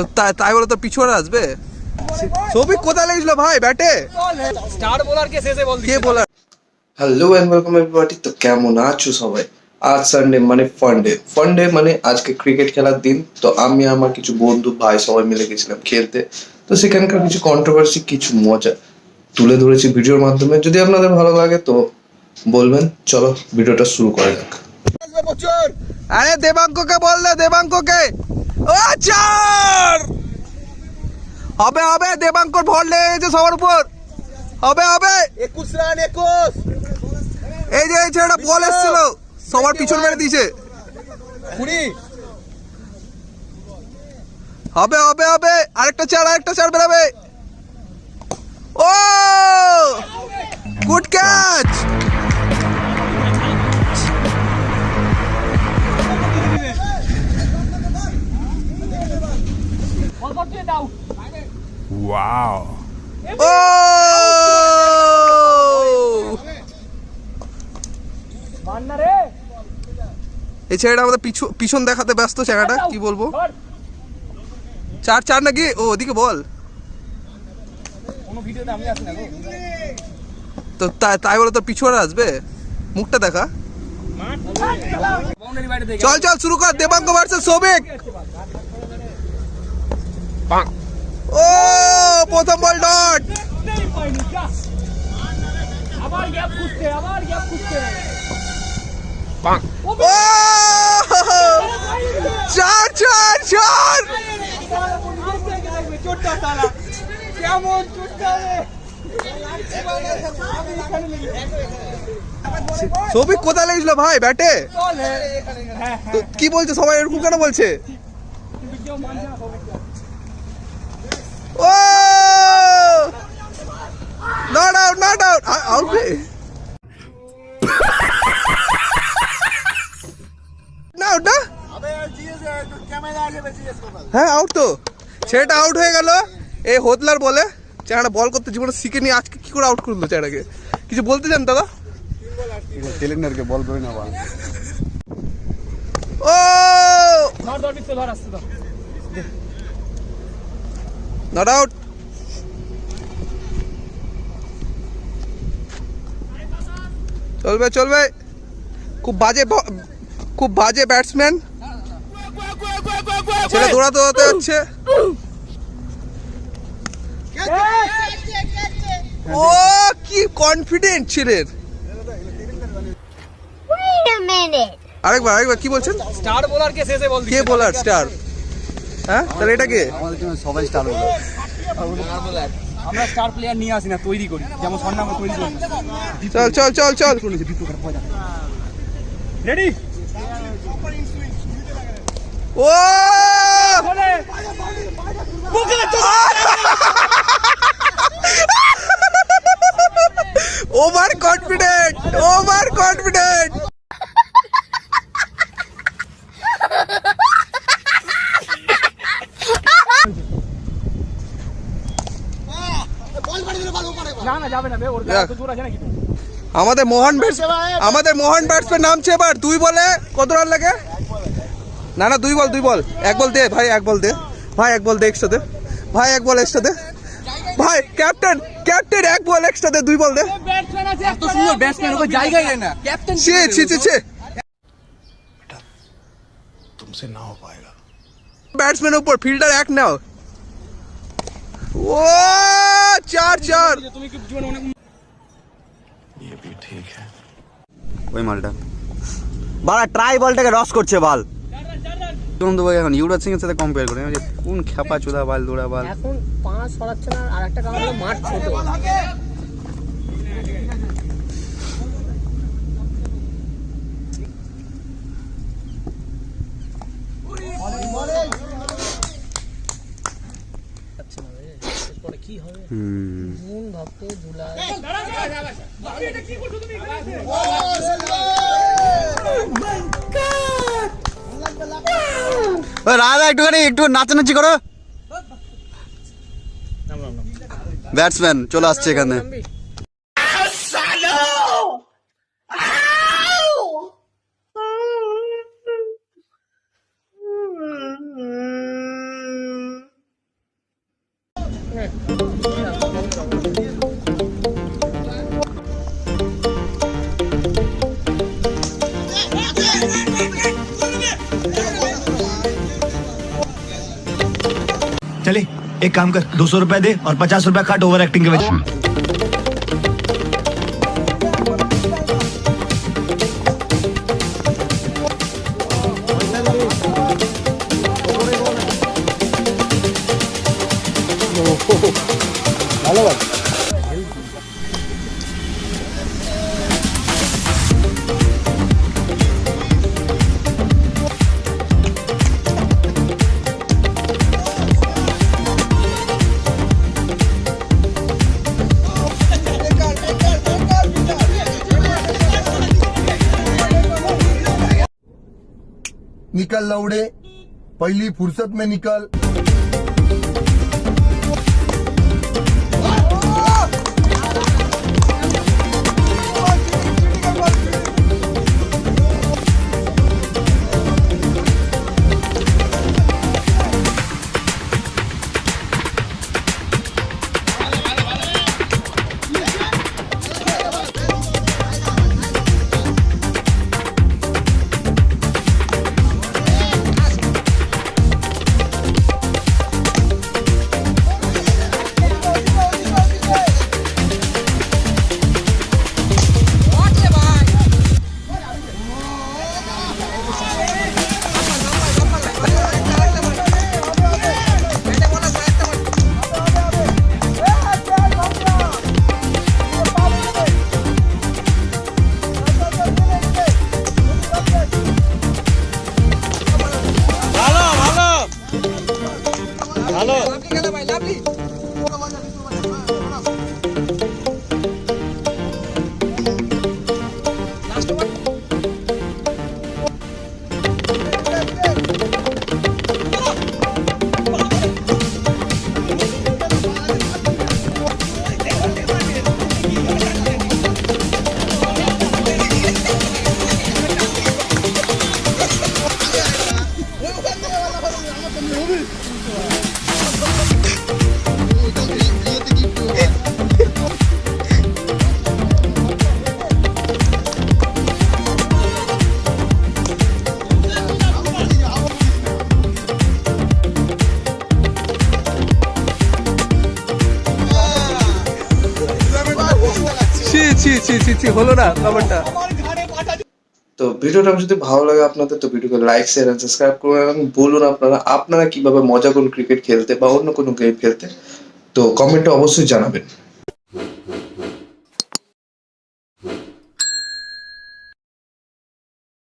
তো তাই তাই বলে তো পিছনে আসবে? সৌভিক কোথায় লেগেছিল ভাই ব্যাটে? স্টার বোলার কে শেষে বল কে বলার? হ্যালো অ্যান্ড ওয়েলকাম এভরিবডি তো কেমন আছো সবাই? আজ সানডে মানে ফান ডে ফান ডে মানে আজকে ক্রিকেট খেলার দিন তো আমি আমার কিছু বন্ধু ভাই সবাই মিলে গেছিলাম খেলতে। তো সেখানকার কিছু কন্ট্রোভার্সি কিছু মজা তুলে ধরেছি ভিডিওর মাধ্যমে। যদি আপনাদের ভালো লাগে তো বলবেন চলো ভিডিওটা শুরু করা যাক। আরে দেবাঙ্ককে বল দে দেবাঙ্ককে। ও চার হবে হবে দেবাঙ্কর ভর লেগেছে সবার উপর। হবে হবে। একুশ রান একুশ। এই যে এই ছেলেটা বল এসেছিল সবার পিছন মেরে দিয়েছে। কুড়ি। হবে হবে হবে। আরেকটা চার আরেকটা চার বেরাবে। ও! গুড ক্যাচ রে! এই ছেলেটা আমাদের পিছু পিছন দেখাতে ব্যস্ত জায়গাটা কি বলব। চার চার নাকি? ও ওদিকে বল। তো তাই তাই বলে তো পিছনে আসবে? মুখটা দেখা। চল চল শুরু কর। দেবাঙ্গ ভার্সেস সৌভিক। প্রথম বল ডট। নেই আবার গ্যাপ খুঁজতে আবার গ্যাপ খুঁজতে। ও ও! চার চার চার! কেমন সৌভিক কোথায় লেগেছিল ভাই ব্যাটে? হ্যাঁ তো কি বলছে? সবাই এরকম কেন বলছে কেউ মানছে না সবাই ও নট আউট নট আউট না না? হ্যাঁ আউট তো। ছেলেটা আউট হয়ে গেল। এই হোতলার বলে চ্যাংড়া বল করতে জীবনে শিখে নিয়ে আজকে কি করে আউট করল চেহারাকে কিছু বলতে চান দাদা? সিলিন্ডারকে বল করে না ও! নট আউট চলবে চলবে। খুব বাজে খুব বাজে ব্যাটসম্যান ছেলে দৌড়াতে দৌড়াতে যাচ্ছে। ও কি কনফিডেন্ট ছেলের. আরেকবার আরেকবার কি বলছেন? স্টার বোলার কে শেষে বল কে বোলার স্টার হ্যাঁ তাহলে এটা কে? আমাদের সবাই স্টার হলো আমরা স্টার প্লেয়ার নিয়ে আসি না তৈরি করি যেমন স্বর্ণাম তৈরি করি চল চল চল চল রেডি ও বলে ওভার কনফিডেন্ট ওভার কনফিডেন্ট না না যাবে না বে ওর যাক। তো আছে নাকি আমাদের মহান ব্যাটস আমাদের মহান ব্যাটসম্যান নামছে এবার। দুই বলে কত রান লাগে? না না দুই বল দুই বল। এক বল দে ভাই এক বল দে। ভাই এক বল দে এক্সট্রা দে। ভাই এক বল এক্সট্রা দে। ভাই ক্যাপ্টেন ক্যাপ্টেন এক বল এক্সট্রা দে দুই বল দে। ব্যাটসম্যান এত সুন্দর ব্যাটসম্যান ওকে জায়গায় দেয় না। ক্যাপ্টেন ছি ছি ছি ছি। নাও। ও চার চার। তুমি কি জীবনে অনেক ওই মালটা। বাড়া ট্রাই বলটাকে রস করছে বাল। চন্দু ভাই এখন ইউরাজ সিং এর সাথে কম্পেয়ার করে। কোন খেপা চুদা বাল দৌড়া বাল। এখন পাঁচ সরাচ্ছে না আর একটা কারণ মাঠ ছোট রাজা একটুখানি একটু নাচানাচি করো। ব্যাটসম্যান চলে আসছে এখানে। एक काम कर, दो सौ रुपए दे और पचास रुपया काट ओवर एक्टिंग के वजह निकल लौड़े पहली फुर्सत में निकल. ছি ছি ছি ছি, হলো না ব্যাপারটা তো ভিডিওটা যদি ভালো লাগে আপনাদের, তো ভিডিওকে লাইক শেয়ার এন্ড সাবস্ক্রাইব করুন এবং বলুন আপনারা আপনারা কীভাবে মজা করুন ক্রিকেট খেলতে বা অন্য কোনো গেম খেলতে, তো কমেন্টে অবশ্যই জানাবেন।